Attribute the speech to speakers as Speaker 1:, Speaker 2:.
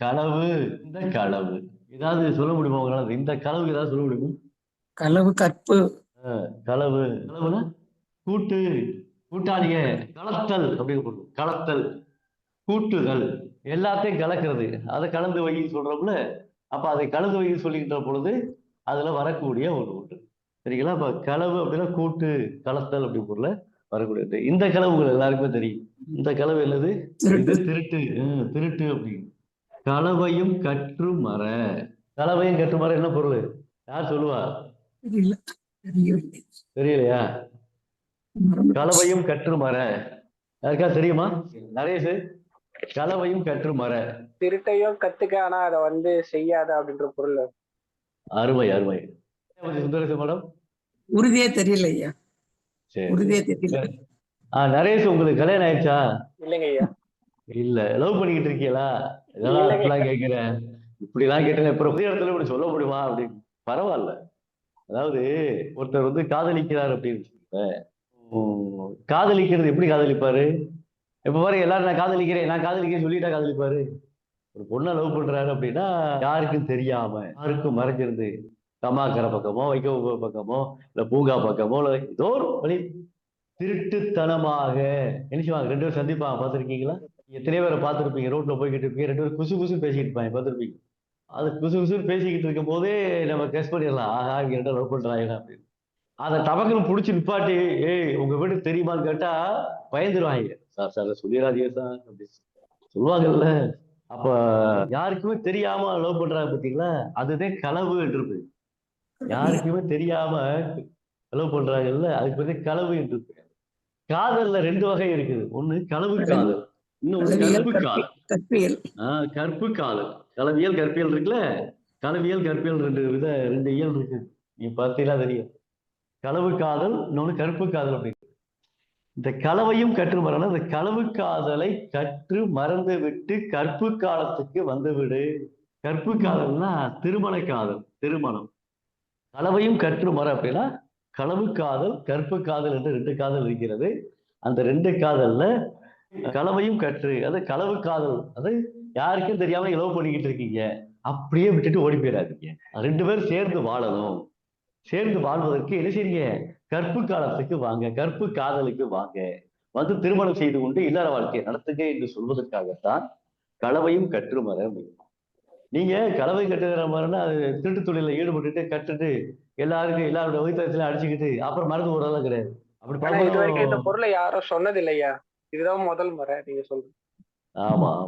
Speaker 1: களவு இந்த களவு ஏதாவது சொல்ல முடியுமா உங்களால? இந்த களவு ஏதாவது சொல்ல முடியுமா?
Speaker 2: களவு கற்பு.
Speaker 1: களவு களவுனா கூட்டு. கூட்டாளிய கலத்தல் அப்படின்னு போடுவோம். கலத்தல். கூட்டுதல் எல்லாத்தையும் கலக்கிறது. அதை கலந்து வை சொல்றோம்ல. அப்ப அதை கலந்து வை சொல்லிக்கின்ற பொழுது அதுல வரக்கூடிய ஒரு ஒன்று சரிங்களா? அப்ப களவு அப்படின்னா கூட்டு கலத்தல் அப்படி பொருள வரக்கூடியது. இந்த களவுகள் எல்லாருக்குமே தெரியும். இந்த களவு என்னது?
Speaker 2: திருட்டு.
Speaker 1: திருட்டு அப்படின்னு. களவையும் கற்று மர களவையும் கற்று மர என்ன பொருள்? யார் சொல்லுவா? தெரியலையா. களவையும் கற்று மர யாருக்கா தெரியுமா? நரேஷ் களவையும் கற்று மர
Speaker 3: திருட்டையும் கத்துக்க ஆனா அதை வந்து செய்யாத அப்படின்ற பொருள்.
Speaker 1: அருமை அருமை. சுந்தரேசன் மேடம்?
Speaker 2: உறுதியே தெரியல ஐயா
Speaker 1: சரி.
Speaker 2: உறுதியே தெரியல.
Speaker 1: ஆ நரேஷ் உங்களுக்கு கல்யாணம் ஆயிடுச்சா?
Speaker 3: இல்லைங்க ஐயா.
Speaker 1: இல்ல லவ் பண்ணிக்கிட்டு இருக்கீங்களா இதெல்லாம். இப்படிலாம் கேட்கிறேன். இப்படிலாம் கேட்டேன் அப்புறம் புதிய இடத்துல இப்படி சொல்ல முடியுமா அப்படின்னு. பரவாயில்ல. அதாவது ஒருத்தர் வந்து காதலிக்கிறார் அப்படின்னு காதலிக்கிறது எப்படி காதலிப்பாரு? இப்ப பாருங்க எல்லாரும் நான் காதலிக்கிறேன் நான் காதலிக்கிறேன் சொல்லிட்டா காதலிப்பாரு? ஒரு பொண்ணை லவ் பண்றாரு அப்படின்னா யாருக்கும் தெரியாம யாருக்கும் மறைஞ்சிருந்து கமாக்கரை பக்கமோ வைக்க பக்கமோ இல்ல பூங்கா பக்கமோ இல்ல ஏதோ ஒரு வழி. திருட்டுத்தனமாக. என்ன செய்வாங்க? ரெண்டு பேரும் சந்திப்பாங்க பார்த்திருக்கீங்களா? எத்தனை பேரை பார்த்துருப்பீங்க ரோட்ல போய்கிட்டு இருப்பீங்க ரெண்டு பேரும் குசு குசு பேசிக்கிட்டு இருப்பாங்க பார்த்துருப்பீங்க. அது குசு குசுன்னு பேசிக்கிட்டு இருக்கும் போதே நம்ம கெஸ் பண்ணிடலாம். ஆஹா இங்க ரெண்டு லவ் பண்றாங்க அப்படின்னு. அதை டபக்குன்னு புடிச்சு நிப்பாட்டி ஏய் உங்க வீடு தெரியுமான்னு கேட்டா பயந்துருவாங்க. சார் சார் சொல்லிடாதீங்க சார். அப்படி சொல்லுவாங்கல்ல. அப்ப யாருக்குமே தெரியாம லவ் பண்றாங்க பாத்தீங்களா அதுதான் களவுன்றது யாருக்குமே தெரியாம லவ் பண்றாங்கல்ல அதுக்கு பத்தி களவு என்று காதல்ல ரெண்டு வகை இருக்குது. ஒண்ணு களவு காதல்.
Speaker 2: களவியல்
Speaker 1: கற்பு காதல்
Speaker 2: கற்பியல்.
Speaker 1: ஆஹ் கற்பு காதல் களவியல் கற்பியல் இருக்குல்ல? களவியல் கற்பியல் ரெண்டு வித ரெண்டு இயல் இருக்கு. நீ பார்த்தீங்களா தெரியும். களவு காதல் இன்னொன்னு கற்பு காதல் அப்படி. இந்த களவையும் கற்று மறனா இந்த களவு காதலை கற்று மறந்து விட்டு கற்பு காலத்துக்கு வந்து விடு கற்பு காதல்னா திருமண காதல் திருமணம். களவையும் கற்று மற அப்படின்னா களவு காதல் கற்பு காதல் என்று ரெண்டு காதல் இருக்கிறது. அந்த ரெண்டு காதல்ல களவையும் கற்று அது களவு காதல். அது யாருக்கும் தெரியாம லவ் பண்ணிக்கிட்டு இருக்கீங்க. அப்படியே விட்டுட்டு ஓடி போயிடாதீங்க. ரெண்டு பேரும் சேர்ந்து வாழணும். சேர்ந்து வாழ்வதற்கு என்ன செய்றீங்க? கற்பு காலத்துக்கு வாங்க கற்பு காதலுக்கு வாங்க. வந்து திருமணம் செய்து கொண்டு இல்லற வாழ்க்கையை நடத்துங்க என்று சொல்வதற்காகத்தான் களவையும் கற்று மர முடியும் நீங்க கலவை கட்டுகிற மாதிரினா அது திருட்டு தொழில ஈடுபட்டுட்டு கட்டுட்டு எல்லாருக்கும் எல்லாருடைய வயிற்றுல அடிச்சுக்கிட்டு அப்புறம் மறந்து போறதெல்லாம் கிடையாது. அப்படி
Speaker 3: இந்த பொருளை யாரும் சொன்னது இல்லையா இதுதான் முதல் முறை நீங்க சொல்றது.
Speaker 1: ஆமா.